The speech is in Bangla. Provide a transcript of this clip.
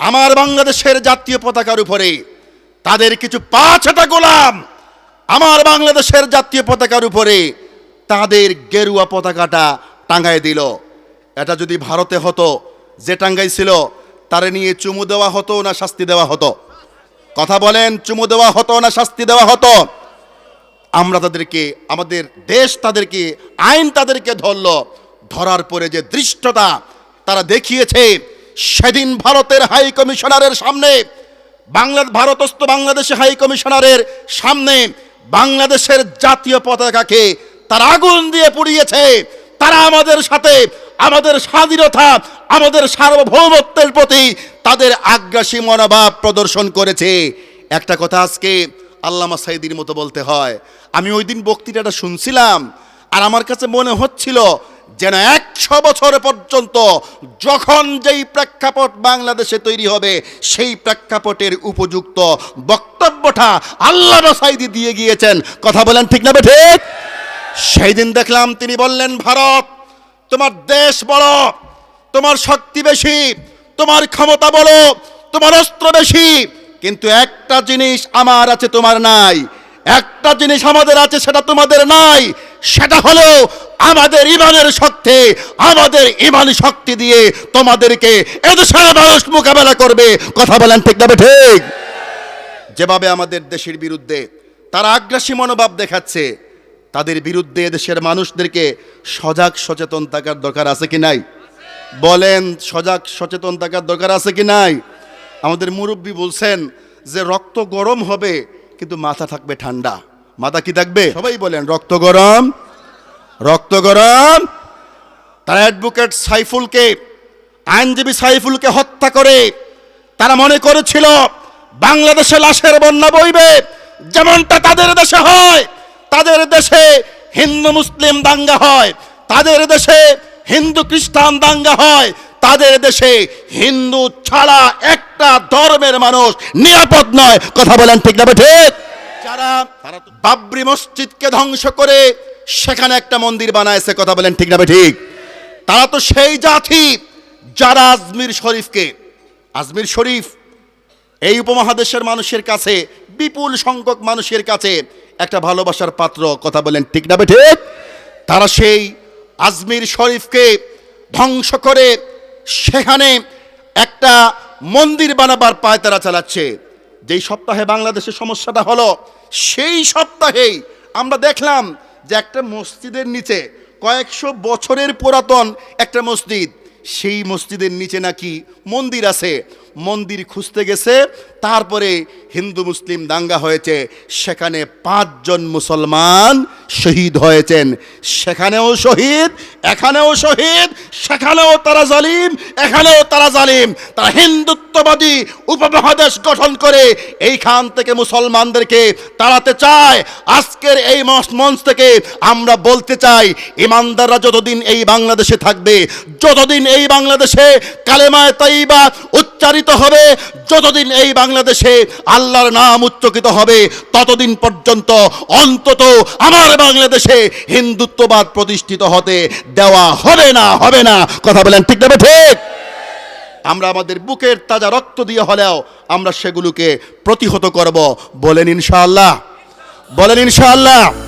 আমার বাংলাদেশের জাতীয় পতাকার উপরে তাদের কিছু পাঁচটা গোলাম। আমার বাংলাদেশের জাতীয় পতাকার উপরে তাদের গেরুয়া পতাকাটা টাঙ্গায় দিল। এটা যদি ভারতে হতো, যে টাঙ্গাইছিল, তারে নিয়ে চুমু দেওয়া হতো না শাস্তি দেওয়া হতো? কথা বলেন, চুমু দেওয়া হতো না শাস্তি দেওয়া হতো? আমরা তাদেরকে, আমাদের দেশ তাদেরকে, আইন তাদেরকে ধরলো। ধরার পরে যে দৃষ্টতা তারা দেখিয়েছে সেদিন ভারতের হাই কমিশনারের সামনে, বাংলা, ভারতস্থ বাংলাদেশে হাই কমিশনারের সামনে বাংলাদেশের জাতীয় পতাকাকে তারা আগুন দিয়ে পুড়িয়েছে। তারা আমাদের সাথে, আমাদের স্বাধীনতা, আমাদের সার্বভৌমত্বের প্রতি তাদের আগ্রাসী মনোভাব প্রদর্শন করেছে। একটা কথা আজকে আল্লামা সাইদির মতো বলতে হয়। আমি ওই দিন বক্তৃতাটা শুনছিলাম, আর আমার কাছে মনে হচ্ছিল যেন একশো বছর পর্যন্ত যখন যেই প্রেক্ষাপট বাংলাদেশে তৈরি হবে, সেই প্রেক্ষাপটের উপযুক্ত বক্তব্যটা আল্লাহ সাইদি দিয়ে গিয়েছেন। কথা বলেন ঠিক না বে ঠিক সেই দিন দেখলাম তিনি বললেন, ভারত, তোমার দেশ বড়, তোমার শক্তি বেশি, তোমার ক্ষমতা বড়, তোমার অস্ত্র বেশি, কিন্তু একটা জিনিস আমার আছে তোমার নাই, একটা জিনিস আমাদের আছে সেটা তোমাদের নাই, সেটা হলো আমাদের ইমানের শক্তি, আমাদের ইমানি শক্তি দিয়ে তোমাদেরকে এদেশের মানুষ মোকাবেলা করবে। কথা বলেন ঠিক যাবে ঠিক? যেভাবে আমাদের দেশের বিরুদ্ধে তারা আগ্রাসী মনোভাব দেখাচ্ছে, তাদের বিরুদ্ধে দেশের মানুষদেরকে সজাগ সচেতন থাকার দরকার আছে কি নাই? বলেন, সজাগ সচেতন থাকার দরকার আছে কি নাই? আমাদের মুরব্বী বলছেন যে রক্ত গরম হবে, কিন্তু মাথা থাকবে ঠান্ডা। মাথা কি থাকবে? সবাই বলেন, রক্ত গরম রক্ত গরম। তারা অ্যাডভোকেট সাইফুলকে, আইনজীবী সাইফুলকে হত্যা করে তারা মনে করেছিল, বাংলাদেশে লাশের বন্যা বইবে। যেমনটা তাদের দেশে হয়, তাদের দেশে হিন্দু মুসলিম দাঙ্গা হয়, তাদের দেশে হিন্দু খ্রিস্টান দাঙ্গা হয়, তাদের দেশে হিন্দু ছাড়া একটা ধর্মের মানুষ নিরাপদ নয়। কথা বলেন ঠিক না ঠিক যারা বাবরি মসজিদকে ধ্বংস করে সেখানে একটা মন্দির বানায়ছে কথা বলেন ঠিক না ঠিক? তারা তো সেই জাতি যারা আজমির শরীফকে, আজমির শরীফ এই উপমহাদেশের মানুষের কাছে, বিপুল সংখ্যক মানুষের কাছে একটা ভালোবাসার পাত্র, কথা বলেন ঠিক না ঠিক? তারা সেই আজমির শরীফকে ধ্বংস করে সেখানে একটা মন্দির বানাবার পায় তারা চালাচ্ছে। যেই সপ্তাহে বাংলাদেশের সমস্যাটা হলো, সেই সপ্তাহেই আমরা দেখলাম যে একটা মসজিদের নিচে কয়েকশো বছরের পুরাতন একটা মসজিদ, সেই মসজিদের নিচে নাকি মন্দির আছে। মন্দির খুঁজতে গেছে, তারপরে হিন্দু মুসলিম দাঙ্গা হয়েছে, সেখানে পাঁচজন মুসলমান শহীদ হয়েছেন। সেখানেও শহীদ, এখানেও শহীদ, সেখানেও তারা জালিম, এখানেও তারা জালিম। তারা হিন্দুত্ববাদী উপমহাদেশ গঠন করে এইখান থেকে মুসলমানদেরকে তাড়াতে চায়। আজকের এই মঞ্চ- থেকে আমরা বলতে চাই, ইমানদাররা যতদিন এই বাংলাদেশে থাকবে, যতদিন এই বাংলাদেশে কালেমায় তাইবা উচ্চারিত হবে, যতদিন এই বাংলাদেশে আল্লাহর নাম উচ্চকিত হবে, ততদিন পর্যন্ত অন্তত আমার বাংলাদেশে হিন্দুত্ববাদ প্রতিষ্ঠিত হতে দেওয়া হবে না হবে না। কথা বলেন ঠিক যাবে ঠিক? আমরা আমাদের বুকের তাজা রক্ত দিয়ে হলেও আমরা সেগুলোকে প্রতিহত করব। বলেন ইনশাআল্লাহ। বলেন ইনশাআল্লাহ।